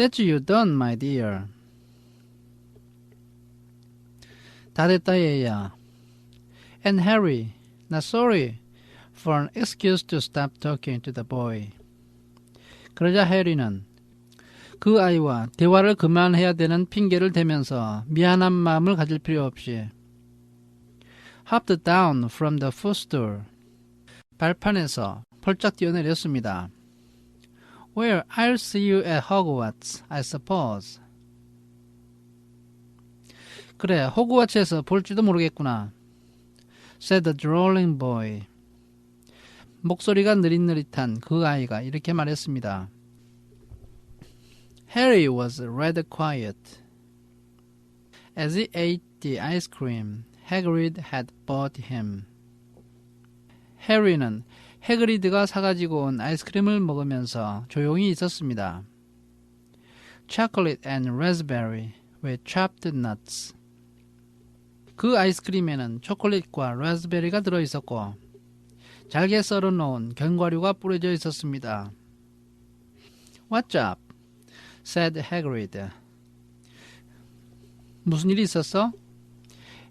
That's you done, my dear. 다 됐다, 얘야. And Harry, not sorry for an excuse to stop talking to the boy. 그러자 해리는 그 아이와 대화를 그만해야 되는 핑계를 대면서 미안한 마음을 가질 필요 없이 hopped down from the footstool. 발판에서 펄쩍 뛰어내렸습니다. Well, I'll see you at Hogwarts, I suppose. 그래, 호그와츠에서 볼지도 모르겠구나. said the drolling boy. 목소리가 느릿느릿한 그 아이가 이렇게 말했습니다. Harry was rather quiet. As he ate the ice cream Hagrid had bought him. 해리는 해그리드가 사가지고 온 아이스크림을 먹으면서 조용히 있었습니다. Chocolate and raspberry with chopped nuts. 그 아이스크림에는 초콜릿과 라즈베리가 들어 있었고 잘게 썰어 놓은 견과류가 뿌려져 있었습니다. What's up? said Hagrid. 무슨 일이 있었어?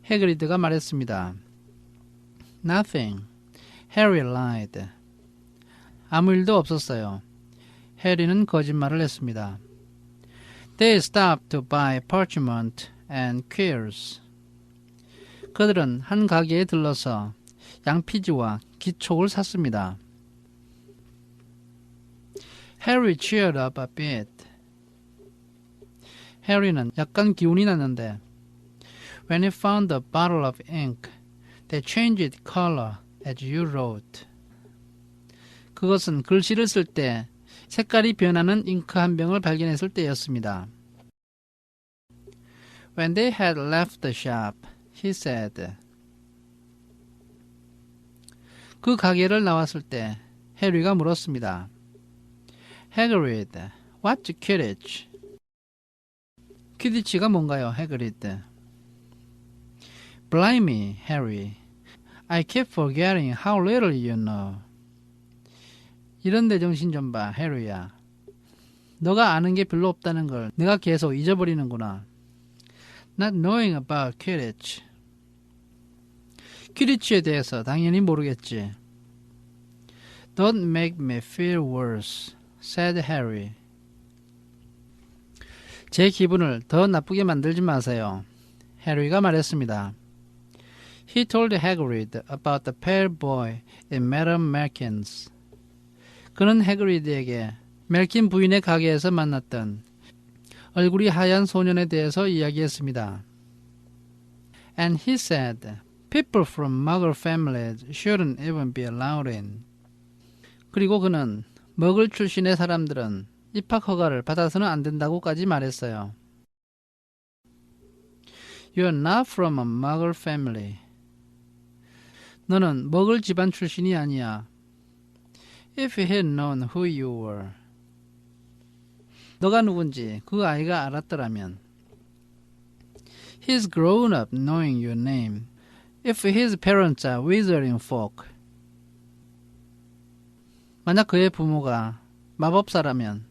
해그리드가 말했습니다. Nothing. Harry lied. 아무 일도 없었어요. 해리는 거짓말을 했습니다. They stopped to buy parchment and quills. 그들은 한 가게에 들러서 양피지와 기촉을 샀습니다. Harry cheered up a bit. 해리는 약간 기운이 났는데 When he found a bottle of ink that changed color as you wrote. 그것은 글씨를 쓸 때 색깔이 변하는 잉크 한 병을 발견했을 때였습니다. When they had left the shop, he said. 그 가게를 나왔을 때 해리가 물었습니다. Hagrid, what's Quidditch? 퀴디치가 뭔가요, 해그리드? Blimey, Harry. I keep forgetting how little you know. 이런데 정신 좀 봐, 해리야. 너가 아는 게 별로 없다는 걸 내가 계속 잊어버리는구나. Not knowing about Quidditch. 퀴디치에 대해서 당연히 모르겠지. Don't make me feel worse, said Harry. 제 기분을 더 나쁘게 만들지 마세요. 해리가 말했습니다. He told Hagrid about the pale boy in Madame Malkin's. 그는 해그리드에게 멜킨 부인의 가게에서 만났던 얼굴이 하얀 소년에 대해서 이야기했습니다. And he said, people from Muggle families shouldn't even be allowed in. 그리고 그는 머글 출신의 사람들은 입학 허가를 받아서는 안 된다고까지 말했어요. You're not from a Muggle family. 너는 머글 집안 출신이 아니야. If he had known who you were. 너가 누군지 그 아이가 알았더라면. He's grown up knowing your name. If his parents are wizarding folk. 만약 그의 부모가 마법사라면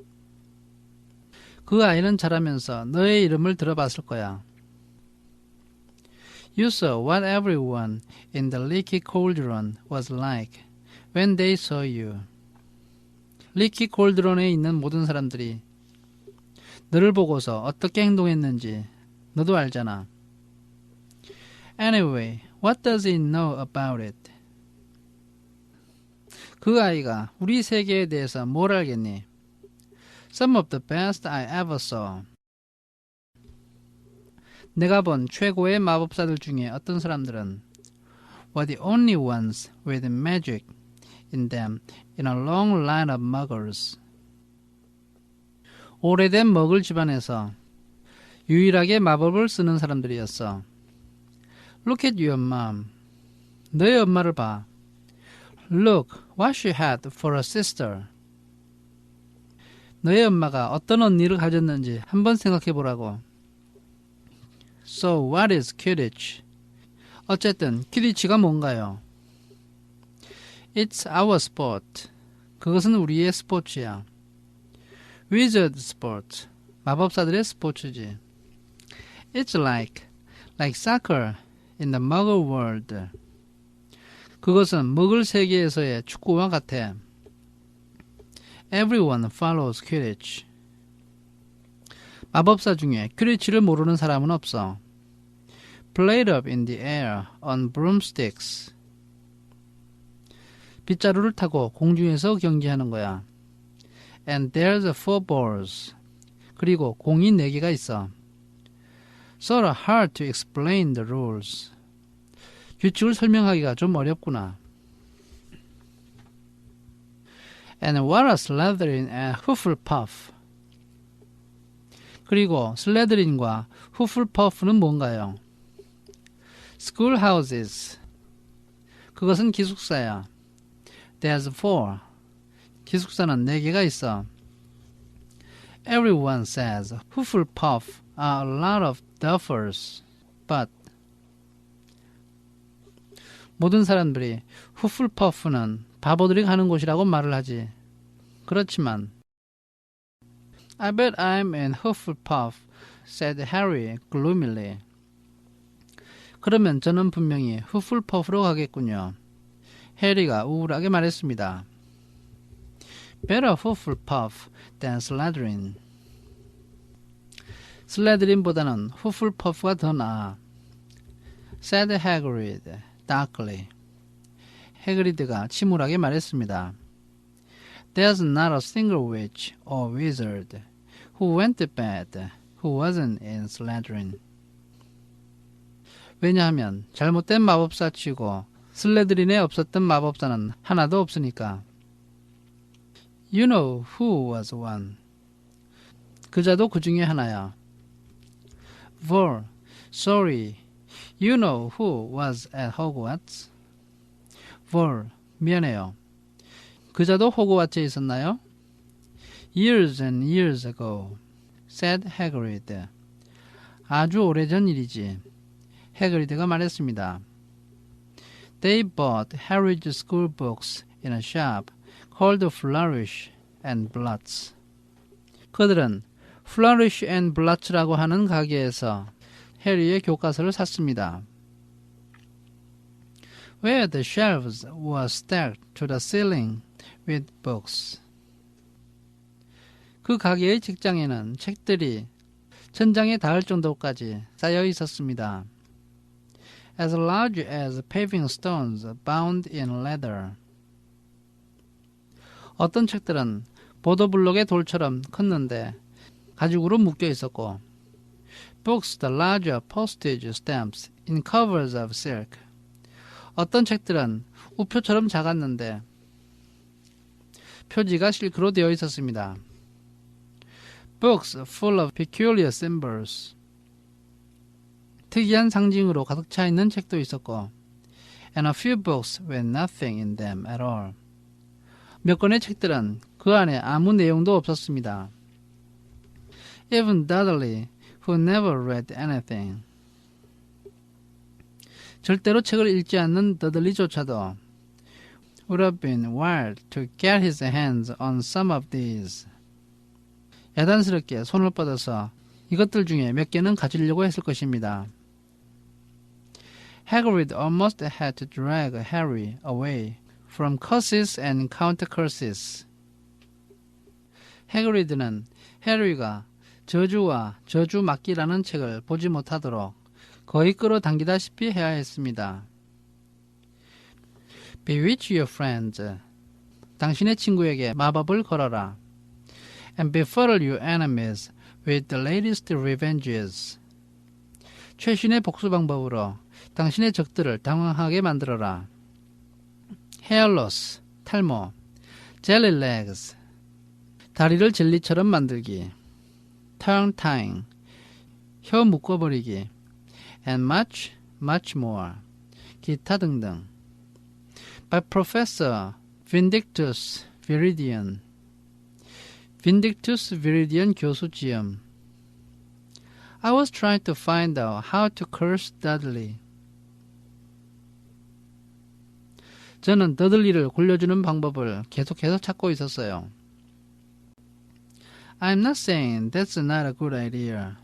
그 아이는 자라면서 너의 이름을 들어봤을 거야. You saw what everyone in the leaky cauldron was like when they saw you. 리키 콜드론에 있는 모든 사람들이 너를 보고서 어떻게 행동했는지 너도 알잖아. Anyway, what does he know about it? 그 아이가 우리 세계에 대해서 뭘 알겠니? Some of the best I ever saw. 내가 본 최고의 마법사들 중에 어떤 사람들은 were the only ones with magic in them in a long line of muggles. 오래된 먹을 집안에서 유일하게 마법을 쓰는 사람들이었어. Look at your mom. 너의 엄마를 봐. Look what she had for a sister. 너의 엄마가 어떤 언니를 가졌는지 한번 생각해 보라고. So what is Quidditch? 어쨌든 퀴디치가 뭔가요? It's our sport. 그것은 우리의 스포츠야. Wizard sport. 마법사들의 스포츠지. It's like, like soccer in the muggle world. 그것은 먹을 세계에서의 축구와 같아. Everyone follows Quidditch. 마법사 중에 퀴리치를 모르는 사람은 없어. Played up in the air on broomsticks. 빗자루를 타고 공중에서 경기하는 거야. And there's four balls. 그리고 공이 네 개가 있어. Sort of hard to explain the rules. 규칙을 설명하기가 좀 어렵구나. And what are Slytherin and Hufflepuff? 그리고 슬레드린과 후플퍼프는 뭔가요? Schoolhouses. 그것은 기숙사야. There's four. 기숙사는 네 개가 있어. Everyone says Hufflepuff are a lot of duffers, but 모든 사람들이 후플퍼프는 바보들이 가는 곳이라고 말을 하지. 그렇지만 I bet I'm in Hufflepuff, said Harry gloomily. 그러면 저는 분명히 후플퍼프로 가겠군요. 해리가 우울하게 말했습니다. Better Hufflepuff than Slytherin. 슬레드린보다는 후플퍼프가 더 나아. said Hagrid darkly. 해그리드가 침울하게 말했습니다. There's not a single witch or wizard who went to bed who wasn't in Slytherin. 왜냐하면 잘못된 마법사 치고 슬레드린에 없었던 마법사는 하나도 없으니까. You know who was one. 그자도 그 중에 하나야. Vol, sorry. You know who was at Hogwarts? Vol, 미안해요. 그자도 호그와트에 있었나요? Years and years ago, said Hagrid. 아주 오래전 일이지. 해그리드가 말했습니다. They bought Harry's school books in a shop called Flourish and Bloods. 그들은 Flourish and Bloods라고 하는 가게에서 해리의 교과서를 샀습니다. Where the shelves were stacked to the ceiling with books. 그 가게의 직장에는 책들이 천장에 닿을 정도까지 쌓여 있었습니다. as large as paving stones bound in leather. 어떤 책들은 보도블록의 돌처럼 컸는데 가죽으로 묶여 있었고 books the larger postage stamps in covers of silk. 어떤 책들은 우표처럼 작았는데 표지가 실크로 되어 있었습니다. Books full of peculiar symbols. 특이한 상징으로 가득 차 있는 책도 있었고 and a few books with nothing in them at all. 몇 권의 책들은 그 안에 아무 내용도 없었습니다. Even Dudley, who never read anything. 절대로 책을 읽지 않는 더들리조차도 would have been wild to get his hands on some of these. 야단스럽게 손을 뻗어서 이것들 중에 몇 개는 가지려고 했을 것입니다. Hagrid almost had to drag Harry away from curses and counter curses. 해그리드는 해리가 저주와 저주 막기라는 책을 보지 못하도록 거의 끌어당기다시피 해야 했습니다. Bewitch your friends. 당신의 친구에게 마법을 걸어라. And befuddle your enemies with the latest revenges. 최신의 복수 방법으로 당신의 적들을 당황하게 만들어라. hairless, 탈모, jelly legs, 다리를 젤리처럼 만들기, tongue tying, 혀 묶어버리기, and much, much more, 기타 등등. By Professor Vindictus Viridian, Vindictus Viridian 교수 지음. I was trying to find out how to curse Dudley. 저는 더들리를 굴려주는 방법을 계속해서 찾고 있었어요. I'm not saying that's not a good idea.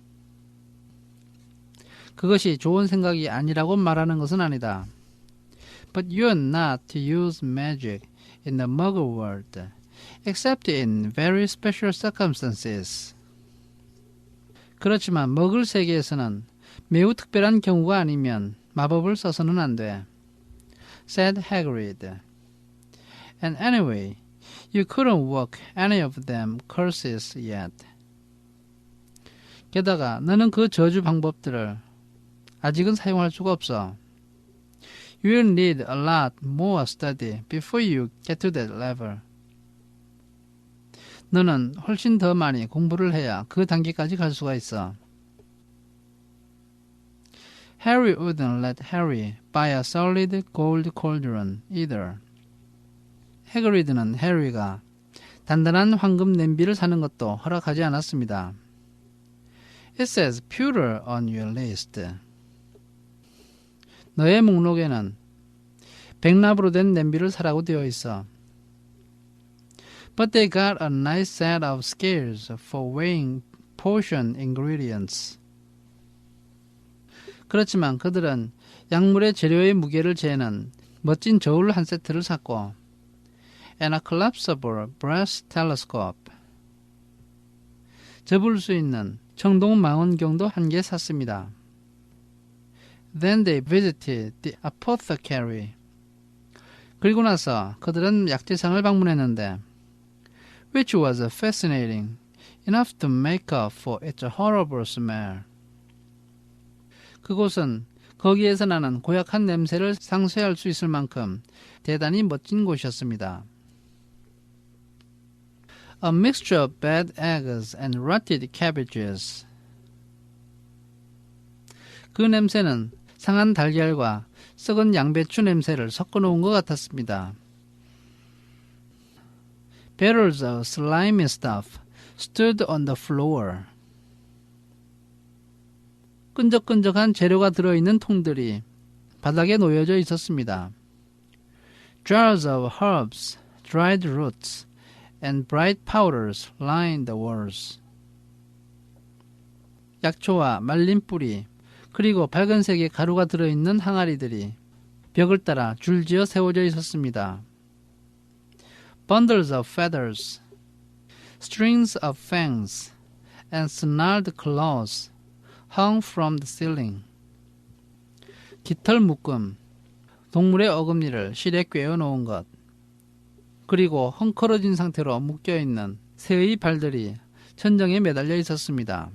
그것이 좋은 생각이 아니라고 말하는 것은 아니다. But you're not to use magic in the muggle world, except in very special circumstances. 그렇지만 먹을 세계에서는 매우 특별한 경우가 아니면 마법을 써서는 안 돼. said Hagrid. And anyway, you couldn't work any of them curses yet. 게다가 너는 그 저주 방법들을 아직은 사용할 수가 없어. You'll need a lot more study before you get to that level. 너는 훨씬 더 많이 공부를 해야 그 단계까지 갈 수가 있어. Harry wouldn't let Harry buy a solid gold cauldron either. 해그리드는 해리가 단단한 황금 냄비를 사는 것도 허락하지 않았습니다. It says pewter on your list. 너의 목록에는 백납으로 된 냄비를 사라고 되어 있어. But they got a nice set of scales for weighing potion ingredients. 그렇지만 그들은 약물의 재료의 무게를 재는 멋진 저울 한 세트를 샀고 and a collapsible brass telescope 접을 수 있는 청동 망원경도 한 개 샀습니다. Then they visited the apothecary. 그리고 나서 그들은 약재상을 방문했는데 which was fascinating enough to make up for its horrible smell. 그곳은 거기에서 나는 고약한 냄새를 상쇄할 수 있을 만큼 대단히 멋진 곳이었습니다. A mixture of bad eggs and rotted cabbages. 그 냄새는 상한 달걀과 썩은 양배추 냄새를 섞어 놓은 것 같았습니다. Barrels of slimy stuff stood on the floor. 끈적끈적한 재료가 들어있는 통들이 바닥에 놓여져 있었습니다. Jars of herbs, dried roots, and bright powders lined the walls. 약초와 말린 뿌리, 그리고 밝은색의 가루가 들어있는 항아리들이 벽을 따라 줄지어 세워져 있었습니다. Bundles of feathers, strings of fangs, and snarled claws hung from the ceiling. 깃털 묶음, 동물의 어금니를 실에 꿰어 놓은 것, 그리고 헝클어진 상태로 묶여 있는 새의 발들이 천정에 매달려 있었습니다.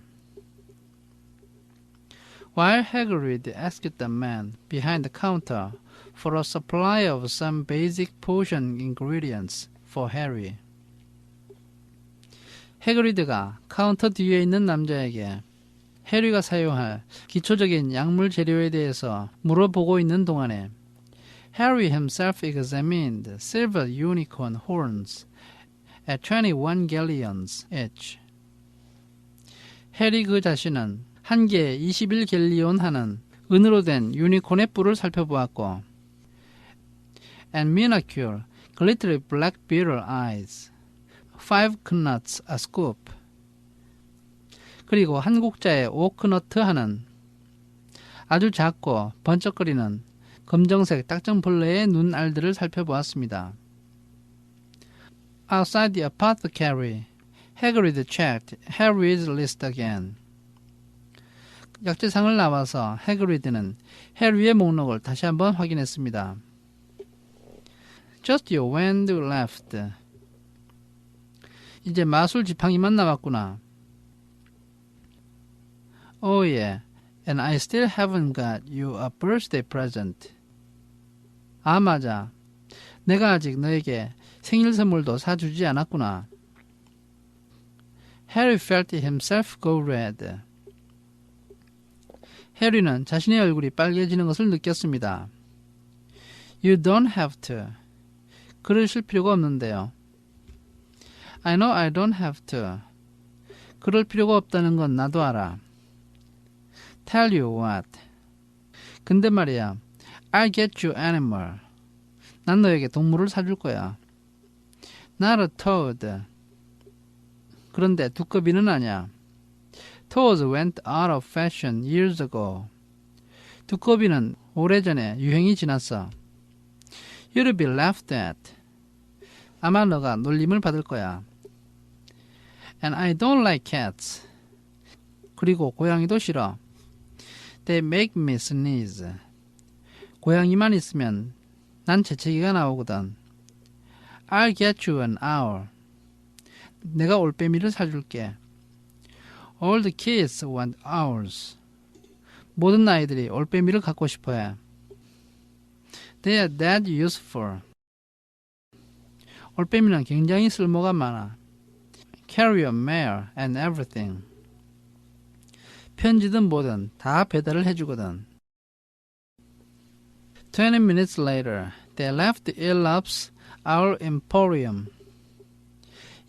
While Hagrid asked the man behind the counter for a supply of some basic potion ingredients for Harry. 해그리드가 카운터 뒤에 있는 남자에게 해리가 사용할 기초적인 약물 재료에 대해서 물어보고 있는 동안에 Harry himself examined silver unicorn horns at 21 galleons each. 해리 그 자신은 한 개에 21갤리온 하는 은으로 된 유니콘의 뿔을 살펴보았고 and minuscule glittery black beetle eyes, five knots a scoop. 그리고 한 국자에 오크너트 하는 아주 작고 번쩍거리는 검정색 딱정벌레의 눈알들을 살펴보았습니다. Outside the apothecary, Hagrid checked Harry's list again. 약재상을 나와서 해그리드는 해리의 목록을 다시 한번 확인했습니다. Just your wind left. 이제 마술 지팡이만 남았구나. Oh yeah, and I still haven't got you a birthday present. 아 맞아. 내가 아직 너에게 생일 선물도 사주지 않았구나. Harry felt himself go red. 해리는 자신의 얼굴이 빨개지는 것을 느꼈습니다. You don't have to. 그러실 필요가 없는데요. I know I don't have to. 그럴 필요가 없다는 건 나도 알아. Tell you what. 근데 말이야. I'll get you animal. 난 너에게 동물을 사줄 거야. Not a toad. 그런데 두꺼비는 아니야. Toes went out of fashion years ago. 두꺼비는 오래전에 유행이 지났어. You'll be laughed at. 아마 너가 놀림을 받을 거야. And I don't like cats. 그리고 고양이도 싫어. They make me sneeze. 고양이만 있으면 난 재채기가 나오거든. I'll get you an owl. 내가 올빼미를 사줄게. All the kids want owls. 모든 아이들이 올빼미를 갖고 싶어해. They are that useful. 올빼미는 굉장히 쓸모가 많아. Carrier, mail, and everything. 편지든 뭐든 다 배달을 해주거든. 20 minutes later, they left the Illops Our Emporium.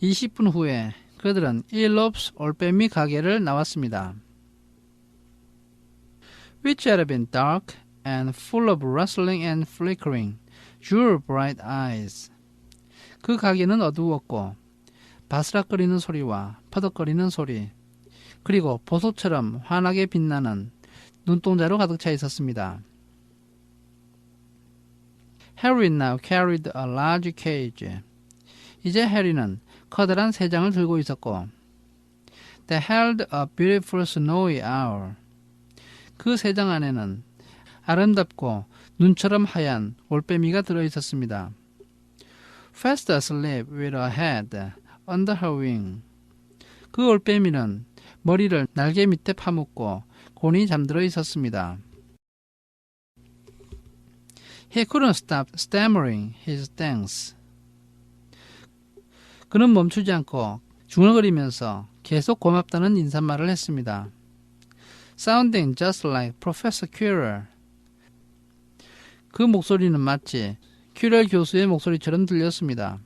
20분 후에 그들은 일롭스 올빼미 가게를 나왔습니다. Which had been dark and full of rustling and flickering, jewel bright eyes. 그 가게는 어두웠고 바스락거리는 소리와 퍼덕거리는 소리 그리고 보석처럼 환하게 빛나는 눈동자로 가득 차 있었습니다. Harry now carried a large cage. 이제 해리는 커다란 새 장을 들고 있었고 They held a beautiful snowy owl. 그새장 안에는 아름답고 눈처럼 하얀 올빼미가 들어 있었습니다. Fast asleep with her head under her wing. 그 올빼미는 머리를 날개 밑에 파묻고 곤히 잠들어 있었습니다. He couldn't stop stammering his thanks. 그는 멈추지 않고 중얼거리면서 계속 고맙다는 인사말을 했습니다. Sounding just like Professor Quirrell. 그 목소리는 마치 큐럴 교수의 목소리처럼 들렸습니다.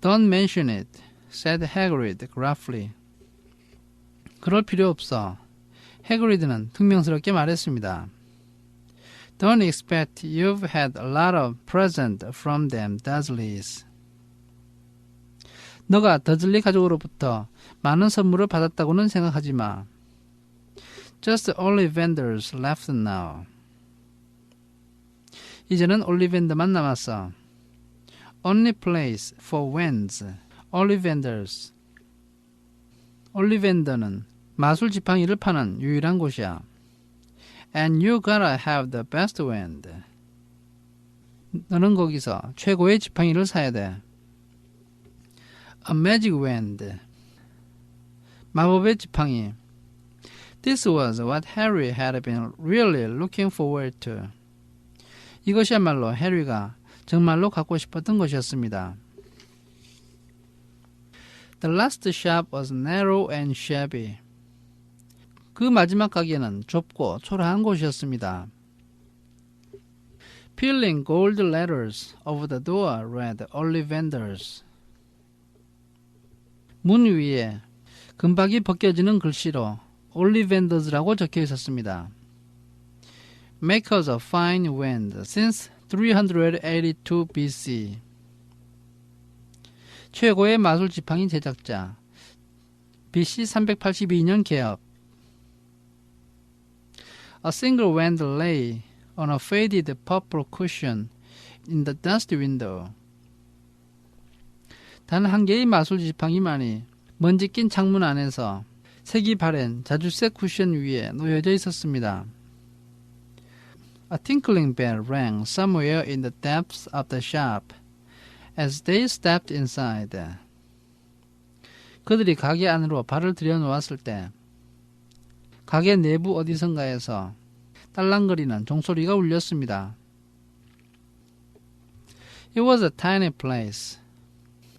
Don't mention it, said Hagrid gruffly. 그럴 필요 없어. 해그리드는 퉁명스럽게 말했습니다. Don't expect you've had a lot of present from them Dursleys. 너가 더즐리 가족으로부터 많은 선물을 받았다고는 생각하지 마. Just Ollivanders left now. 이제는 올리밴더만 남았어. Only place for Wands, Ollivanders. 올리밴더는 마술 지팡이를 파는 유일한 곳이야. And you gotta have the best wand. 너는 거기서 최고의 지팡이를 사야 돼. A magic wand. 마법의 지팡이. This was what Harry had been really looking forward to. 이것이야말로 해리가 정말로 갖고 싶었던 것이었습니다. The last shop was narrow and shabby. 그 마지막 가게는 좁고 초라한 곳이었습니다. Peeling gold letters over the door read Ollivanders. 문 위에 금박이 벗겨지는 글씨로 올리벤더즈라고 적혀 있었습니다. Makers of fine wind since 382 BC. 최고의 마술 지팡이 제작자. BC 382년 개업. A single wand lay on a faded purple cushion in the dust window. 단 한 개의 마술 지팡이만이 먼지 낀 창문 안에서 색이 바랜 자주색 쿠션 위에 놓여져 있었습니다. A tinkling bell rang somewhere in the depths of the shop as they stepped inside. 그들이 가게 안으로 발을 들여놓았을 때 가게 내부 어디선가에서 딸랑거리는 종소리가 울렸습니다. It was a tiny place.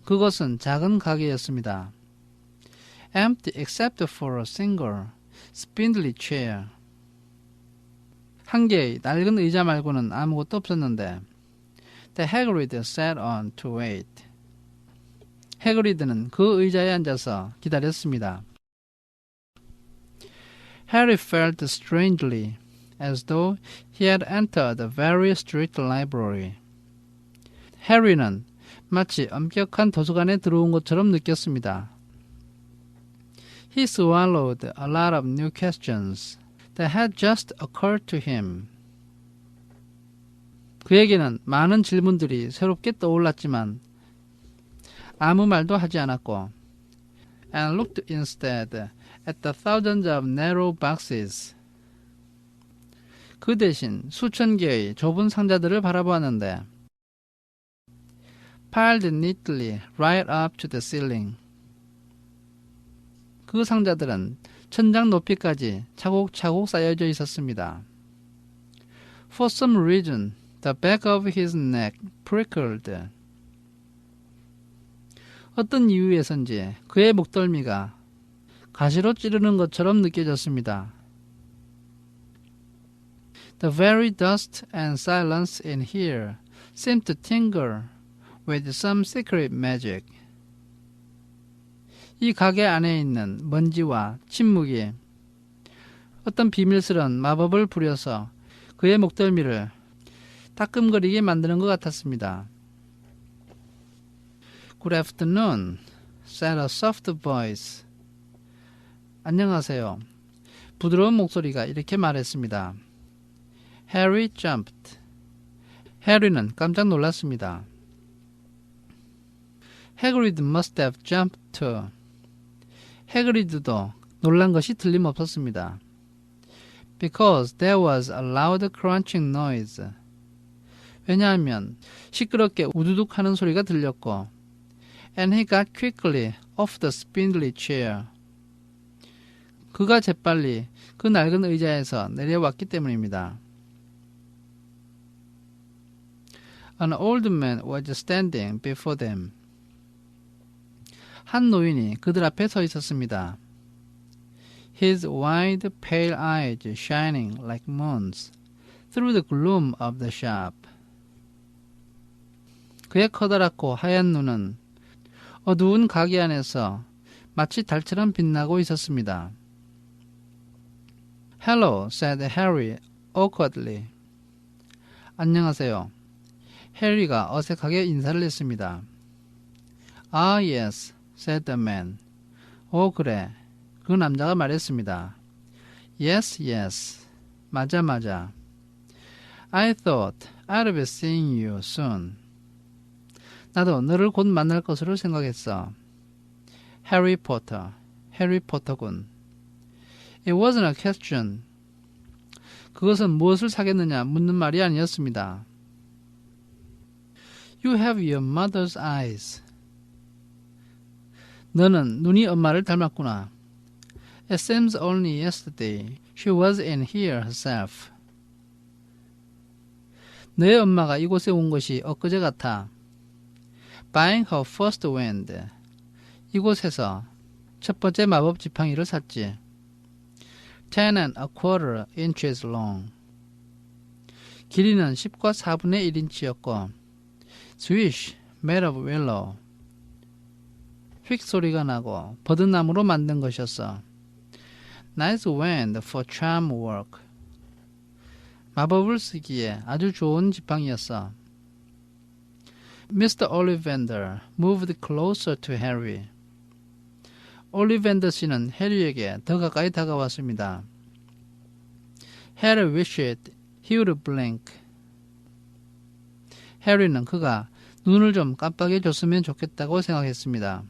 그것은 작은 가게였습니다. Empty except for a single spindly chair. 한 개의 낡은 의자 말고는 아무것도 없었는데 The Hagrid sat on to wait. 해그리드는 그 의자에 앉아서 기다렸습니다. Harry felt strangely as though he had entered a very strict library. 해리는 마치 엄격한 도서관에 들어온 것처럼 느꼈습니다. He swallowed a lot of new questions that had just occurred to him. 그에게는 많은 질문들이 새롭게 떠올랐지만 아무 말도 하지 않았고 and looked instead at the thousands of narrow boxes. 그 대신 수천 개의 좁은 상자들을 바라보았는데 piled neatly right up to the ceiling. 그 상자들은 천장 높이까지 차곡차곡 쌓여져 있었습니다. For some reason, the back of his neck prickled. 어떤 이유에선지 그의 목덜미가 가시로 찌르는 것처럼 느껴졌습니다. The very dust and silence in here seemed to tingle with some secret magic. 이 가게 안에 있는 먼지와 침묵이 어떤 비밀스런 마법을 부려서 그의 목덜미를 따끔거리게 만드는 것 같았습니다. Good afternoon, said a soft voice. 안녕하세요. 부드러운 목소리가 이렇게 말했습니다. Harry jumped. 해리는 깜짝 놀랐습니다. Hagrid must have jumped too. 해그리드도 놀란 것이 틀림없었습니다. Because there was a loud crunching noise. 왜냐하면 시끄럽게 우두둑 하는 소리가 들렸고 and he got quickly off the spindly chair. 그가 재빨리 그 낡은 의자에서 내려왔기 때문입니다. An old man was standing before them. 한 노인이 그들 앞에 서 있었습니다. His wide, pale eyes shining like moons through the gloom of the shop. 그의 커다랗고 하얀 눈은 어두운 가게 안에서 마치 달처럼 빛나고 있었습니다. Hello, said Harry awkwardly. 안녕하세요. 해리가 어색하게 인사를 했습니다. Ah, yes, said the man. 오, 그래. 그 남자가 말했습니다. Yes, yes. 맞아, 맞아. I thought I'd be seeing you soon. 나도 너를 곧 만날 것으로 생각했어. 해리 포터, 해리 포터군. It wasn't a question. 그것은 무엇을 사겠느냐 묻는 말이 아니었습니다. You have your mother's eyes. 너는 눈이 엄마를 닮았구나. It seems only yesterday she was in here herself. 너의 엄마가 이곳에 온 것이 엊그제 같아. Buying her first wind. 이곳에서 첫 번째 마법 지팡이를 샀지. Ten and a quarter inches long. 길이는 10과 4분의 1인치였고 swish, made of willow. 휙 소리가 나고 버드나무로 만든 것이었어. Nice wind for charm work. 마법을 쓰기에 아주 좋은 지팡이였어. Mr. Ollivander moved closer to Harry. 올리밴더 씨는 해리에게 더 가까이 다가왔습니다. Harry wished he would blink. 해리는 그가 눈을 좀 깜빡해 줬으면 좋겠다고 생각했습니다.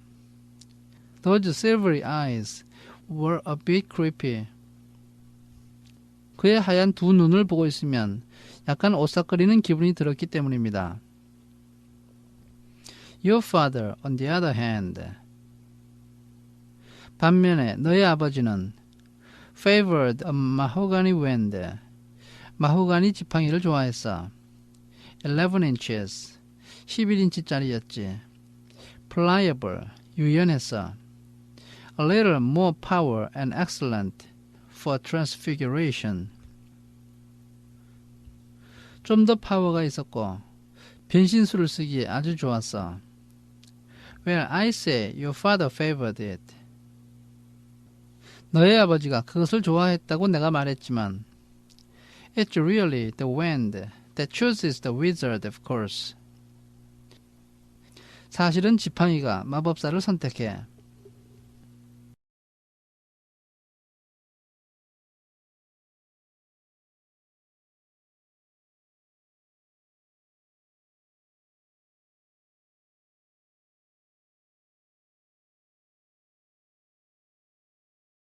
Those silvery eyes were a bit creepy. 그의 하얀 두 눈을 보고 있으면 약간 오싹거리는 기분이 들었기 때문입니다. Your father, on the other hand. 반면에 너의 아버지는 favored a mahogany wind. 마호가니 지팡이를 좋아했어. 11 inches. 11인치짜리였지. pliable. 유연했어. A little more power and excellent for transfiguration. 좀 더 파워가 있었고 변신술을 쓰기에 아주 좋았어. Well, I say your father favored it. 너의 아버지가 그것을 좋아했다고 내가 말했지만 It's really the wind that chooses the wizard, of course. 사실은 지팡이가 마법사를 선택해.